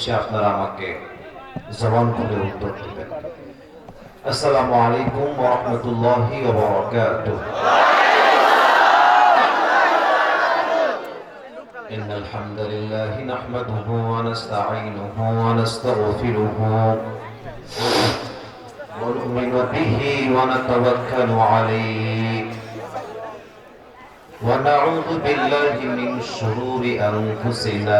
করছি আপনারা আমাকে জবান খুলে উত্তর দিবেন আসসালামু আলাইকুম ওয়া রাহমাতুল্লাহি ওয়া বারাকাতুহু إن الحمد لله نحمده ونستعينه ونستغفره ونؤمن به ونتوكل عليه ونعوذ بالله من شرور أنفسنا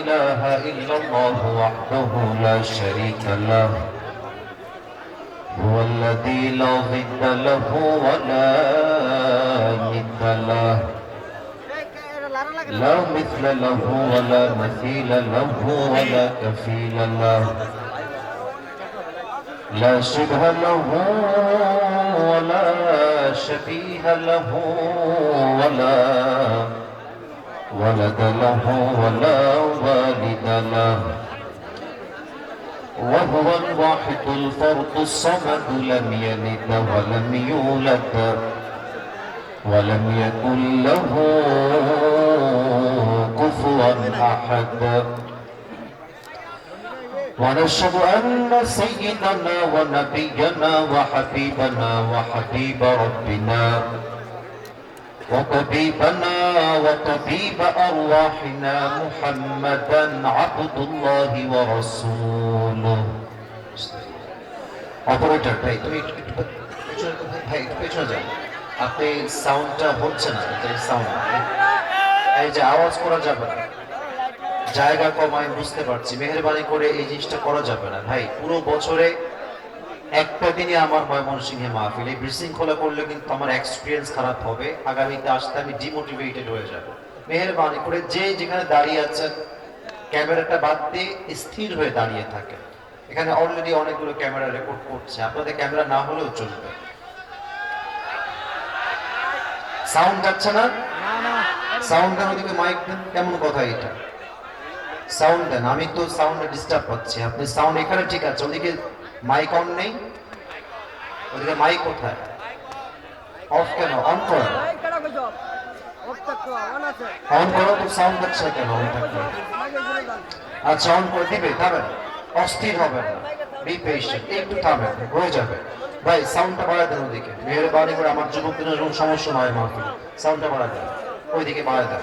إله إلا الله وحده لا شريك له. هو الذي لا ضد له ولا ند له. لا مثل له ولا مثيل له ولا كفيل له. لا شبه له ولا شبيه له ولا ولد له ولا والد له. وهو الواحد الفرد الصمد لم يلد ولم يولد ولم يكن له كفوا أحد. ونشهد أن سيدنا ونبينا وحبيبنا وحبيب ربنا وطبيبنا وطبيب ارواحنا محمدا عبد الله ورسوله অপারেটর ভাই তুমি একটু একটু পেছনে ভাই একটু পেছনে যাও আপনি সাউন্ডটা হচ্ছে না এটা সাউন্ড এই যে আওয়াজ করা যাবে না জায়গা কম আমি বুঝতে পারছি মেহরবানি করে এই জিনিসটা করা যাবে না ভাই পুরো বছরে একটা দিনই আমার ময়মনসিংহে মাহফিল। এই বিশৃঙ্খলা করলে কিন্তু আমার এক্সপিরিয়েন্স খারাপ হবে। আগামীতে আসতে আমি ডিমোটিভেটেড হয়ে যাব। মেহরবানি করে যে যেখানে দাঁড়িয়ে আছেন, ক্যামেরাটা বাদ দিয়ে স্থির হয়ে দাঁড়িয়ে থাকে এখানে অলরেডি অনেকগুলো ক্যামেরা রেকর্ড করছে। আপনাদের ক্যামেরা না হলেও চলবে। সাউন্ড যাচ্ছে না? সাউন্ড দেন মাইক দেন। কেমন কথা এটা? সাউন্ড দেন। আমি তো সাউন্ডে ডিস্টার্ব পাচ্ছি। আপনি সাউন্ড এখানে ঠিক আছে, ওদিকে মাইক অন নেই? ওদিকে মাইক কোথায়? অফ কেন? অন করো। অন করো তো সাউন্ড যাচ্ছে না কেন আচ্ছা অন করে দিবে থামেন অস্থির হবে না। বি পেশেন্ট একটু থামেন হয়ে যাবে। ভাই সাউন্ডটা বাড়ায় দেন ওদিকে। মেহরবানি করে আমার যুবকদের কোনো সমস্যা নয় মাহফিল সাউন্ডটা বাড়ায় দেন। ওইদিকে বাড়ায় দেন।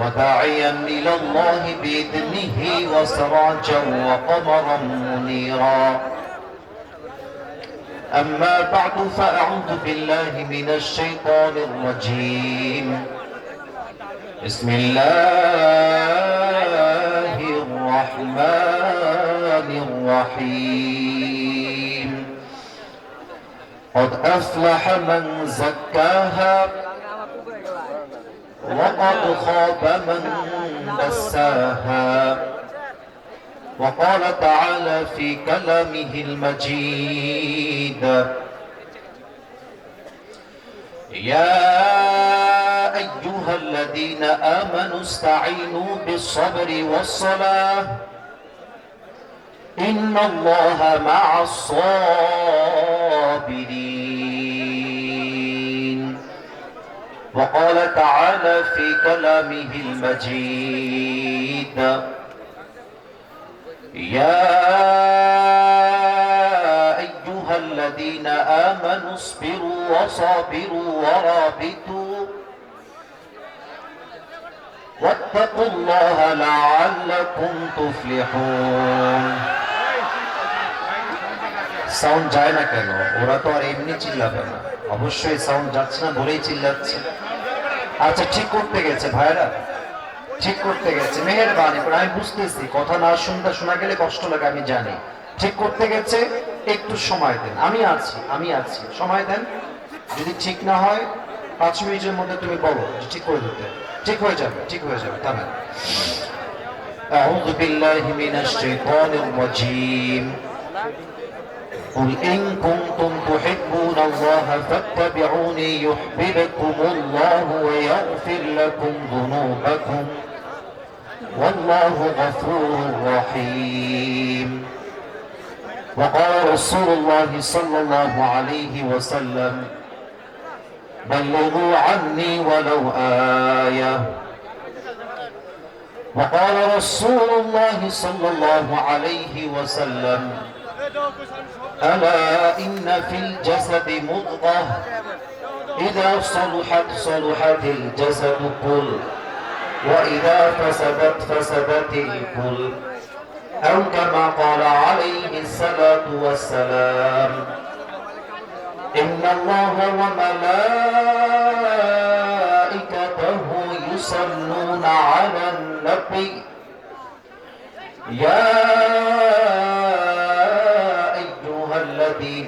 وداعيا إلى الله بإذنه وسراجا وقمرا منيرا. أما بعد فأعوذ بالله من الشيطان الرجيم. بسم الله الرحمن الرحيم. قد أفلح من زكاها وقد خاب من دساها وقال تعالى في كلامه المجيد يا أيها الذين آمنوا استعينوا بالصبر والصلاة. إن الله مع الصابرين. وقال تعالى في كلامه المجيد يا أيها الذين آمنوا اصبروا وصابروا ورابطوا واتقوا الله لعلكم تفلحون. সাউন্ড যায় না কেন ওরা তো আর এমনি চিল্লাবে না অবশ্যই সাউন্ড যাচ্ছে না বলেই চিল্লাচ্ছে আচ্ছা ঠিক করতে গেছে ভাইরা ঠিক করতে গেছে মেহেরবানি করে আমি বুঝতেছি কথা না শুনতে শোনা গেলে কষ্ট লাগে আমি জানি ঠিক করতে গেছে একটু সময় দেন আমি আছি আমি আছি সময় দেন যদি ঠিক না হয় পাঁচ মিনিটের মধ্যে তুমি বলো যে ঠিক করে দিতে ঠিক হয়ে যাবে ঠিক হয়ে যাবে থামেন أعوذ بالله من الشيطان الرجيم قل إن كنتم تحبون الله فاتبعوني يحببكم الله ويغفر لكم ذنوبكم والله غفور رحيم. وقال رسول الله صلى الله عليه وسلم بلغوا عني ولو آية. وقال رسول الله صلى الله عليه وسلم ألا إن في الجسد مضغة؟ إذا صلحت صلحت الجسد كل وإذا فسدت فسدت الكل. أو كما قال عليه الصلاة والسلام إن الله وملائكته يصلون على النبي. يا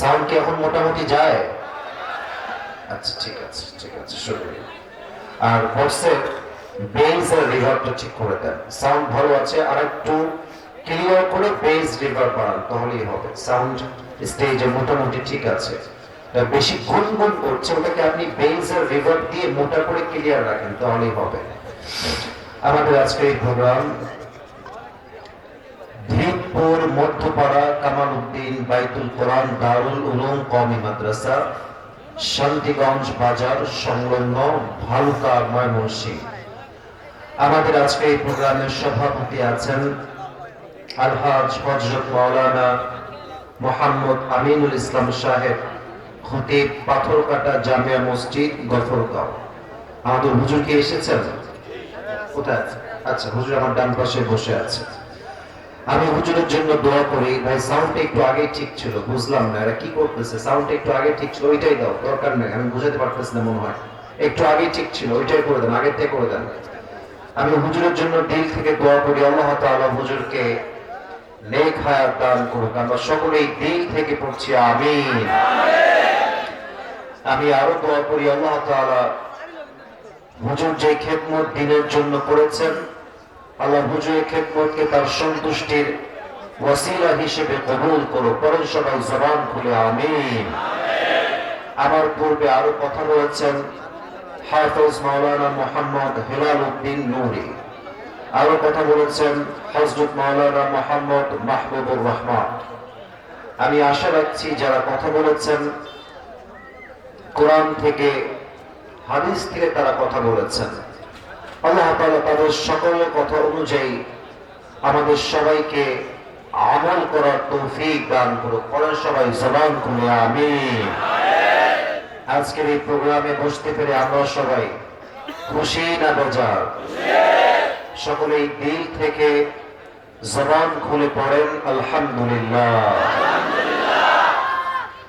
সাউন্ড কি এখন মোটামুটি যায়? আচ্ছা ঠিক আছে ঠিক আছে, শুরু আর ভয়েসের বেস আর রিভার্বটা ঠিক করে দেন। সাউন্ড ভালো আছে, আর একটু ক্লিয়ার করে বেস রিভার্ব বাড়ান তাহলেই হবে। সাউন্ড স্টেজে মোটামুটি ঠিক আছে। বেশি গুনগুন করছে, ওটাকে আপনি বেস আর রিভার্ব দিয়ে মোটা করে ক্লিয়ার রাখেন, তাহলেই হবে। আমাদের আজকে এই প্রোগ্রাম ধীরপুর মধ্যপাড়া কামাল উদ্দিন বাইতুল কোরআন দারুল উলুম কওমি মাদ্রাসা, শান্তিগঞ্জ বাজার সংলগ্ন ভালুকা ময়মনসিংহ আমাদের আজকে এই প্রোগ্রামের সভাপতি আছেন আলহাজ হজরত মাওলানা মোহাম্মদ আমিনুল ইসলাম সাহেব, খতিব পাথরকাটা জামিয়া মসজিদ, গফরগাঁও। আমাদের হুজুর কি এসেছেন? কোথায় আচ্ছা হুজুর আমার ডান পাশে বসে আছে। আমি হুজুরের জন্য দোয়া করি। ভাই সাউন্ডটা একটু আগে ঠিক ছিল, বুঝলাম না। এরা কি করতেছে? সাউন্ডটা একটু আগে ঠিক ছিল, ওইটাই দাও, দরকার নেই। আমি বুঝাতে পারতেছি না মনে হয়। একটু আগে ঠিক ছিল, ওইটাই করে দেন আগের থেকে করে দেন। আমি হুজুরের জন্য দিল থেকে দোয়া করি, আল্লাহ তাআলা হুজুরকে নেক হায়াত দান করুক। আমরা সকলেই দিল থেকে পড়ছি, আমিন। আমি আরও দোয়া করি, আল্লাহ তাআলা হুজুর যে খেদমত দিনের জন্য করেছেন আল্লাহ হুজুরের খেদমতকে তার সন্তুষ্টির ওয়াসিলা হিসেবে কবুল করো পরের সবাই জবান খুলে, আমিন। আমার পূর্বে আরও কথা বলেছেন হাফেজ মাওলানা মোহাম্মদ হেলাল উদ্দিন নুরি। আরও কথা বলেছেন হজরত মাওলানা মোহাম্মদ মাহবুবুর রহমান। আমি আশা রাখছি যারা কথা বলেছেন, কোরআন থেকে হাদিস থেকে তারা কথা বলেছেন। আল্লাহ তাআলা তাদের সকলের কথা অনুযায়ী আমাদের সবাইকে আমল করার তৌফিক দান করুক। পরের সবাই, জবান খুলে, আমিন। আজকের এই প্রোগ্রামে বসতে পেরে আমরা সবাই খুশি না বেজার? সকলেই দিল থেকে জবান খুলে পড়েন, আলহামদুলিল্লাহ।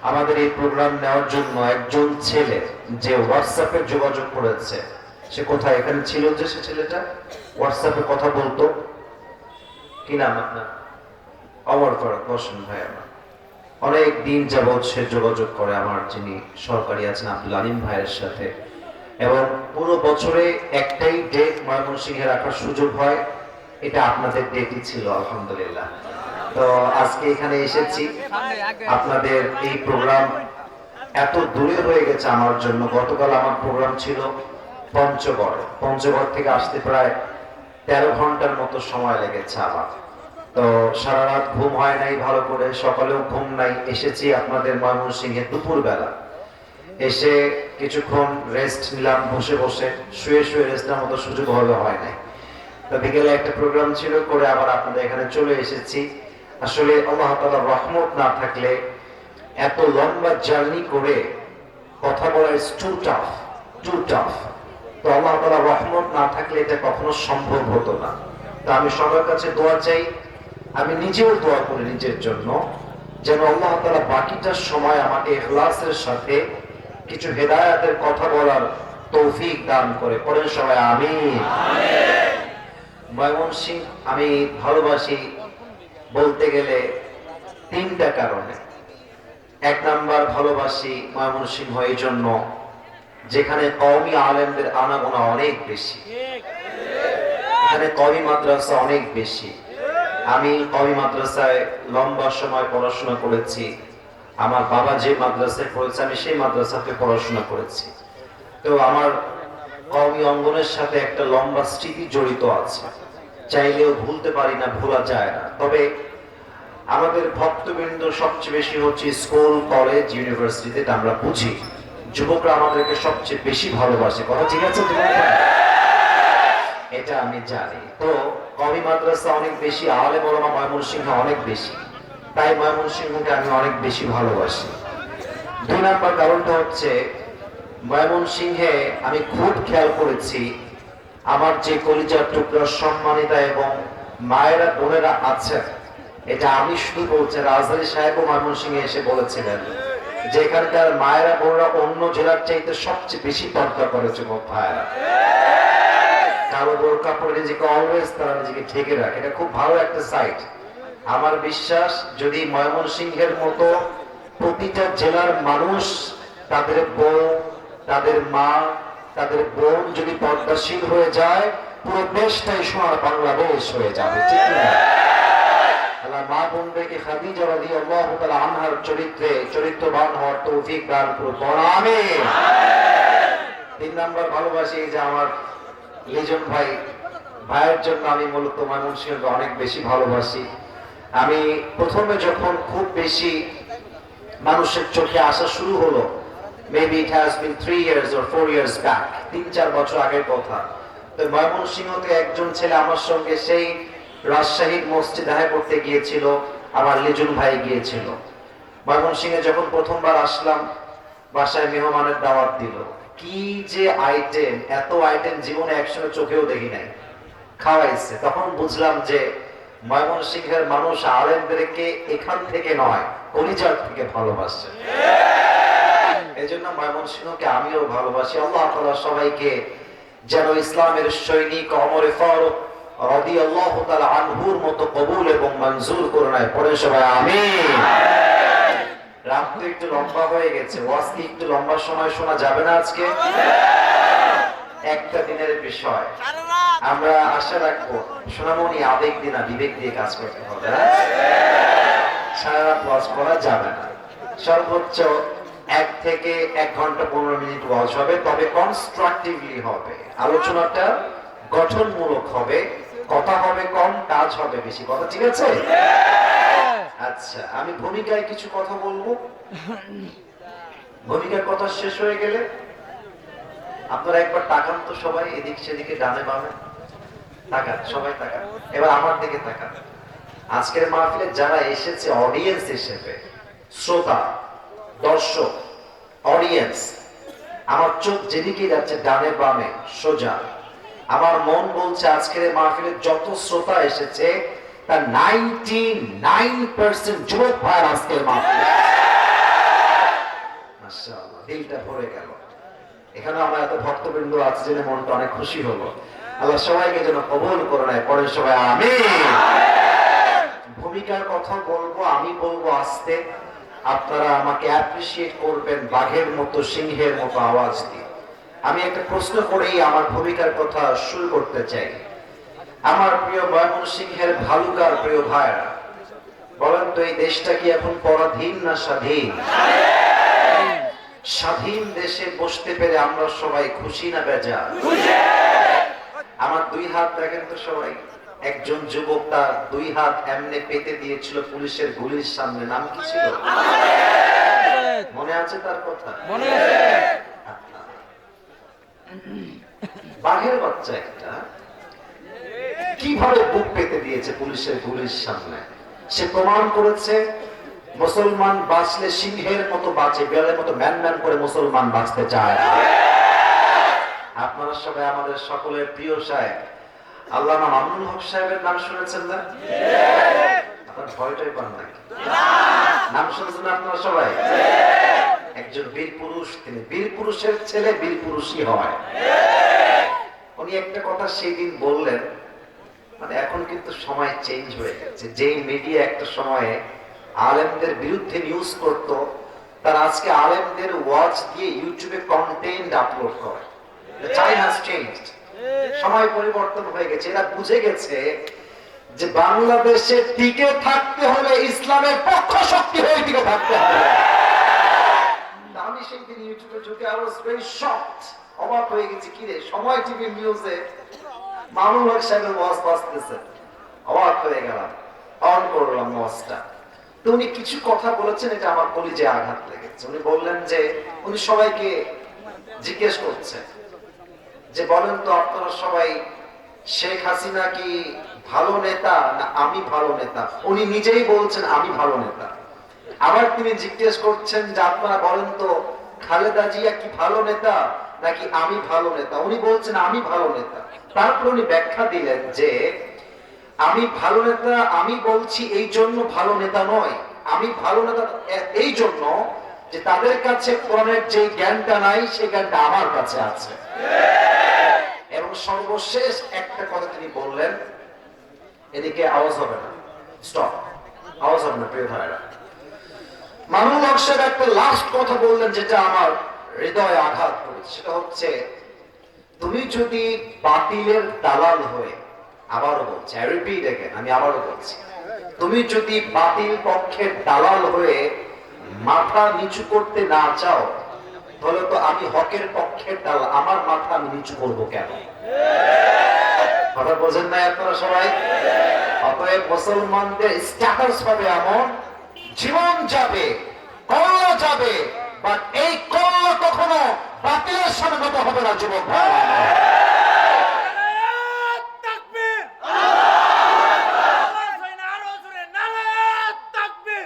আমাদের এই প্রোগ্রাম নেওয়ার জন্য একজন ছেলে, যে হোয়াটসঅ্যাপে যোগাযোগ করেছে সে কোথায়? এখানে ছিল যে সে ছেলেটা? হোয়াটসঅ্যাপে কথা বলতো। কি নাম আপনার? অমর বসেন ভাই আমার। অনেক দিন যাবৎ সে যোগাযোগ করে আমার, যিনি সরকারি আছেন আব্দুল আলিম ভাইয়ের সাথে। এবং পুরো বছরে একটাই ডেট ময়মনসিংহে রাখার সুযোগ হয়। এটা আপনাদের ডেটই ছিল, আলহামদুলিল্লাহ। তো আজকে এখানে এসেছি। আপনাদের এই প্রোগ্রাম এত দূরে হয়ে গেছে আমার জন্য। গতকাল আমার প্রোগ্রাম ছিল পঞ্চগড়। পঞ্চগড় থেকে আসতে প্রায় তেরো ঘণ্টার মতো সময় লেগেছে আমার। তো সারা রাত ঘুম হয় নাই ভালো করে, সকালেও ঘুম নাই। এসেছি আপনাদের ময়মনসিংহে দুপুর বেলা এসে কিছুক্ষণ রেস্ট নিলাম, বসে বসে। শুয়ে শুয়ে রেস্ট নেওয়ার মতো সুযোগ হবে হয় নাই। তো বিকেলে একটা প্রোগ্রাম ছিল, করে আবার আপনাদের এখানে চলে এসেছি। আসলে আল্লাহ রহমত না থাকলে এত লম্বা জার্নি করে কথা বলা is too tough too tough তো আল্লাহ তাআলার রহমত না থাকলে এটা কখনো সম্ভব হতো না। তো আমি সবার কাছে দোয়া চাই। আমি নিজেও দোয়া করি নিজের জন্য, যেন আল্লাহ তাআলা বাকিটা সময় আমাকে ইখলাসের সাথে কিছু হেদায়াতের কথা বলার তৌফিক দান করে। পরের সময় আমিন। ময়মনসিং আমি ভালোবাসি বলতে গেলে তিনটা কারণে। এক নাম্বার ভালোবাসি ময়মনসিংহ, এই জন্য যেখানে কওমি আলেমদের আনাগোনা অনেক বেশি। এখানে কওমি মাদ্রাসা অনেক বেশি। আমি কওমি মাদ্রাসায় লম্বা সময় পড়াশোনা করেছি। আমার বাবা যে মাদ্রাসায় পড়েছে, আমি সেই মাদ্রাসাতে পড়াশোনা করেছি। তো আমার কওমি অঙ্গনের সাথে একটা লম্বা স্মৃতি জড়িত আছে। চাইলেও ভুলতে পারি না, ভোলা যায় না। তবে আমাদের ভক্তবৃন্দ সবচেয়ে বেশি হচ্ছে স্কুল, কলেজ, ইউনিভার্সিটিতে আমরা বুঝি। যুবকরা আমাদেরকে সবচেয়ে বেশি ভালোবাসে। কথা ঠিক আছে এটা আমি জানি। তো কবি মাদ্রাসা অনেক বেশি আহলে বলমা ময়মনসিংহ অনেক বেশি। তাই ময়মনসিংহকে আমি অনেক বেশি ভালোবাসি। দুই নাম্বার কারণটা হচ্ছে, ময়মনসিংহে আমি খুব খেয়াল করেছি, আমার যে কলিজার টুকরা সম্মানিতা এবং মায়েরা বোনেরা আছেন, এটা আমি শুধু বলছি, রাজধানী সাহেব ও ময়মনসিংহে এসে বলেছিলেন। যে এখানকার মায়েরা, বোনেরা অন্য জেলার চাইতে সবচেয়ে বেশি পর্দা করে যুবক ভাইয়েরা। কালো বোরকা পরে নিজেকে অলওয়েজ তারা নিজেকে ঢেকে রাখে। এটা খুব ভালো একটা সাইট আমার বিশ্বাস, যদি ময়মনসিংহের মতো প্রতিটা জেলার মানুষ তাদের বউ, তাদের মা, তাদের বোন যদি পর্দাশীল হয়ে যায়, পুরো দেশটাই সোনার বাংলাদেশ হয়ে যাবে, ঠিক না? খাদিজা রাদিয়াল্লাহু তাআলা আনহার চরিত্রে চরিত্রবান হওয়ার তৌফিক দান করুন আমিন। তিন নাম্বার ভালোবাসি যে আমার লিজন ভাই ভাইয়ের জন্য আমি মূলত ময়মনসিংহকে অনেক বেশি ভালোবাসি। আমি প্রথমে যখন খুব বেশি মানুষের চোখে আসা শুরু হলো maybe it has been three years or four years back তিন চার বছর আগের কথা তো ময়মনসিংহতে একজন ছেলে আমার সঙ্গে সেই রাজশাহীর মসজিদ দেখা করতে গিয়েছিল। আমার লিজুন ভাই গিয়েছিল। ময়মনসিংহে যখন প্রথমবার আসলাম, বাসায় মেহমানের দাওয়াত দিল। কি যে আইটেম এত আইটেম জীবনে একসঙ্গে চোখেও দেখি নাই। খাওয়াইছে। তখন বুঝলাম যে ময়মনসিংহের মানুষ আলেমদেরকে এখান থেকে নয়, কলিজার থেকে ভালোবাসছে এই জন্য ময়মনসিংহকে আমিও ভালোবাসি। আল্লাহ সবাইকে যেন ইসলামের সৈনিক অমরে ফারুক রদি আল্লাহ আনহুর মতো কবুল এবং মঞ্জুর করে নেয় পরে সবাই রাত একটু লম্বা হয়ে গেছে। একটু লম্বা সময় শোনা যাবে না আজকে? একটা দিনের বিষয়। আমরা আশা রাখব, সোনামণি আবেগ বিবেক দিয়ে কাজ করতে হবে হ্যাঁ? সারা রাত ওয়াজ করা যাবে না। সর্বোচ্চ এক থেকে এক ঘণ্টা পনেরো মিনিট ওয়াজ হবে, তবে কনস্ট্রাকটিভলি হবে। আলোচনাটা গঠনমূলক হবে। কথা হবে কম কাজ হবে বেশি। কথা ঠিক আছে? আচ্ছা আমি ভূমিকায় কিছু কথা বলব? ভূমিকার কথা শেষ হয়ে গেলে আপনারা একবার তাকান তো সবাই এদিক সেদিকে ডানে বামে। তাকান সবাই তাকান। এবার আমার দিকে তাকান। আজকের মাহফিলে যারা এসেছে অডিয়েন্স হিসেবে শ্রোতা দর্শক অডিয়েন্স আমার চোখ যেদিকে যাচ্ছে ডানে বামে সোজা। আমার মন বলছে, আজকের এই মাহফিলে যত শ্রোতা এসেছে, তার নাইনটি নাইন পার্সেন্ট যুবক ভাইয়ের আজকের মাহফিলে। দিলটা ভরে গেল। এখানে আমার এত ভক্তবৃন্দ আছে জেনে মনটা অনেক খুশি হলো। আল্লাহ সবাইকে যেন কবল করে নেয় পরের সবাই আমি ভূমিকার কথা বলব, আমি বলব আস্তে। আপনারা আমাকে অ্যাপ্রিসিয়েট করবেন, বাঘের মতো, সিংহের মতো আওয়াজ দিয়ে। আমি একটা প্রশ্ন করেই আমার ভূমিকার কথা শুরু করতে চাই। আমার প্রিয় ময়মনসিংহের ভালুকার প্রিয় ভাইরা বলেন তো এই দেশটা কি এখন পরাধীন না স্বাধীন? স্বাধীন দেশে বসতে পেরে আমরা সবাই খুশি না বেজা আমার দুই হাত দেখেন তো সবাই একজন যুবক তার দুই হাত এমনে পেতে দিয়েছিল পুলিশের গুলির সামনে নাম কি ছিল? মনে আছে তার কথা? মনে আছে। বাঘের বাচ্চা একটা কীভাবে বুক পেতে দিয়েছে পুলিশের গুলির সামনে? সে প্রমাণ করেছে মুসলমান বাঁচলে সিংহের মতো বাঁচে বিড়ালের মতো ম্যান ম্যান করে মুসলমান বাঁচতে চায় না। আপনারা সবাই আমাদের সকলের প্রিয় সাহেব আল্লাহ মামুনুল হক সাহেবের নাম শুনেছেন না? আপনার ভয়টাই পান নাকি? নাম শুনেছেন আপনারা সবাই? একজন বীর পুরুষ, তিনি বীর পুরুষের ছেলে, বীর পুরুষই হয়। উনি একটা কথা সেই দিন বললেন মানে এখন কিন্তু সময় চেঞ্জ হয়ে গেছে। যেই মিডিয়া একটা সময়ে আলেমদের বিরুদ্ধে নিউজ করত, তার আজকে আলেমদের ওয়াচ দিয়ে ইউটিউবে কন্টেন্ট আপলোড করে। টাইম হ্যাজ চেঞ্জড সময় পরিবর্তন হয়ে গেছে। এরা বুঝে গেছে যে বাংলাদেশে টিকে থাকতে হলে ইসলামের পক্ষ শক্তি হয়ে টিকে থাকতে হবে। ভেরি অবাক হয়ে গেছি সময় টিভি নিউজে মামুন হক সাহেবের বাজতেছে। অবাক হয়ে গেলাম অন করলাম তো উনি কিছু কথা বলেছেন, এটা আমার কলিজে আঘাত লেগেছে। উনি বললেন যে, উনি সবাইকে জিজ্ঞেস করছে যে, বলেন তো আপনারা সবাই শেখ হাসিনা কি ভালো নেতা না আমি ভালো নেতা? উনি নিজেই বলছেন, আমি ভালো নেতা। আবার তিনি জিজ্ঞেস করছেন যে, আপনারা বলেন তো খালেদা জিয়া কি ভালো নেতা নাকি আমি ভালো নেতা? উনি বলছেন, আমি ভালো নেতা। তারপর উনি ব্যাখ্যা দিলেন যে, আমি ভালো নেতা, আমি বলছি এই জন্য ভালো নেতা নয়। আমি ভালো নেতা এই জন্য যে তাদের কাছে কোরআনের যে জ্ঞানটা নাই, সেই জ্ঞানটা আমার কাছে আছে। এবং সর্বশেষ একটা কথা তিনি বললেন, এদিকে আওয়াজ হবে না। স্টপ আওয়াজ হবে না, প্রিয় ভাইরা মানুষ আকসার একটা লাস্ট কথা বললেন যেটা আমার হৃদয়ে আঘাত করেছে। সেটা হচ্ছে, তুমি যদি বাতিলের দালাল হয়ে আবারও বলছি আই রিপিট এগেন আমি আবারও বলছি, তুমি যদি বাতিল পক্ষের দালাল হয়ে মাথা নিচু করতে না চাও, তাহলে তো আমি হকের পক্ষের দালাল, আমার মাথা আমি নিচু করব কেন? কথা বোঝেন নাই আপনারা সবাই? অতএব মুসলমানদের স্ট্যাটাস হবে এমন, জীবন যাবে। যাবে বাট এই কল্য কখনো বাতিলের সামনে হবে না যুবক ভাই তাকবীর আওয়াজ হয় না আরও জোরে নারায়ণ তাকবীর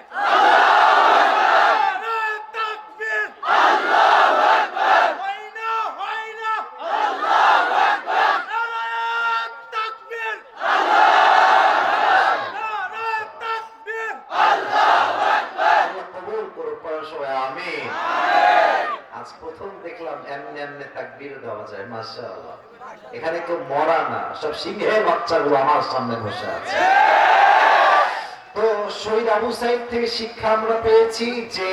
নারায়ণ তাকবীর আল্লাহু আকবার হয় না হয় না আল্লাহু আকবার নারায়ণ তাকবীর নারায়ণ তাকবীর আল্লাহ কবুল করুক পড়ার সবাই আমিন আজ প্রথম দেখলাম এমনি এমনি দেওয়া যায়, মাশাআল্লাহ। এখানে কেউ মরা না, সব সিংহের বাচ্চাগুলো আমার সামনে বসে আছে। তো শহীদ আবু সাইদ থেকে শিক্ষা আমরা পেয়েছি যে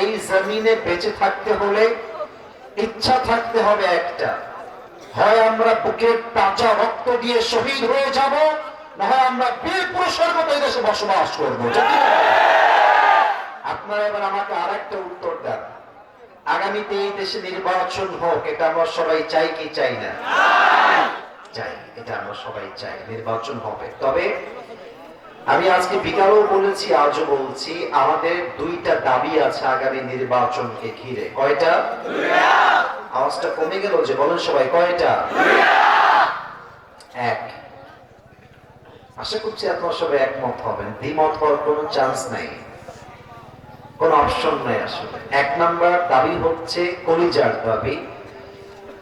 এই জমিনে বেঁচে থাকতে হলে ইচ্ছা থাকতে হবে একটা। হয় আমরা বুকের তাজা রক্ত দিয়ে শহীদ হয়ে যাব, না হয় আমরা বীর পুরুষের মতো এই দেশে বসবাস করব? আপনারা এবার আমাকে আর একটা উত্তর আগামীতে এই দেশে নির্বাচন হোক, এটা আমরা সবাই চাই কি চাই না? চাই, এটা আমরা সবাই চাই, নির্বাচন হবে। তবে আমি আজকে বিকালেও বলেছি, আজও বলছি, আমাদের দুইটা দাবি আছে আগামী নির্বাচনকে ঘিরে। কয়টা? আওয়াজটা কমে গেল যে, বলেন সবাই, কয়টা? এক। আশা করছি আপনার সবাই একমত হবেন, দ্বিমত হওয়ার কোনো চান্স নাই। কোন অপশন নাই আসলে। এক নাম্বার দাবি হচ্ছে কলিজার দাবি।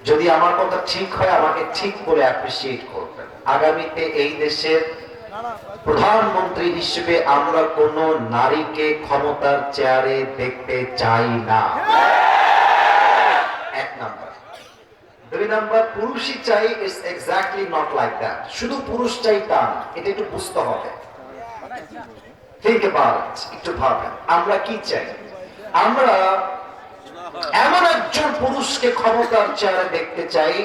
যদি আমার কথা ঠিক হয়, আমাকে ঠিক বলে অ্যাপ্রিসিয়েট করবেন। আগামীতে এই দেশের প্রধানমন্ত্রী হিসেবে আমরা কোন নারীকে ক্ষমতার চেয়ারে দেখতে চাই না। এক নাম্বার। দুই নাম্বার, পুরুষই চাই it's exactly not like that শুধু পুরুষ চাই তা এটা একটু বুঝতে হবে। থিঙ্ক অ্যাবাউট একটু ভাবেন, আমরা কি চাই? আমরা এমন একজন পুরুষকে ক্ষমতার দেখতে চাই,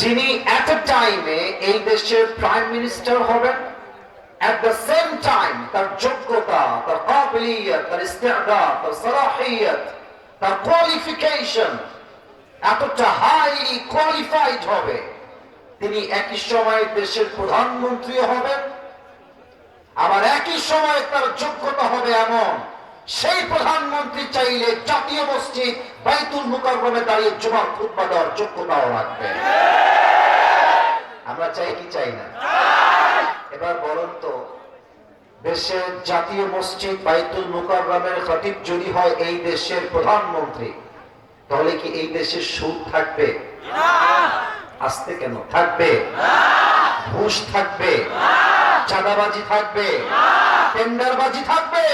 যিনি এট এ টাইমে এই দেশের প্রাইম মিনিস্টার হবেন তার যোগ্যতা, তার কাবিলিয়ত, তার তার তার কোয়ালিফিকেশন এতটা হাইলি কোয়ালিফাইড হবে। তিনি একই সময় দেশের প্রধানমন্ত্রী হবেন আবার একই সময় তার যোগ্যতা হবে এমন। সেই প্রধানমন্ত্রী চাইলে জাতীয় মসজিদ বাইতুল মুকাররমে দাঁড়িয়ে জুমার খুতবা দেওয়ার যোগ্যতাও রাখবে। আমরা চাই কি চাই না? এবার বলুন তো দেশের জাতীয় মসজিদ বাইতুল মুকাররমের খতিব যদি হয় এই দেশের প্রধানমন্ত্রী তাহলে কি এই দেশে সুদ থাকবে? আসতে কেন? থাকবে? ঘুষ থাকবে? চাঁদাবাজি থাকবে। টেন্ডারবাজি থাকবে।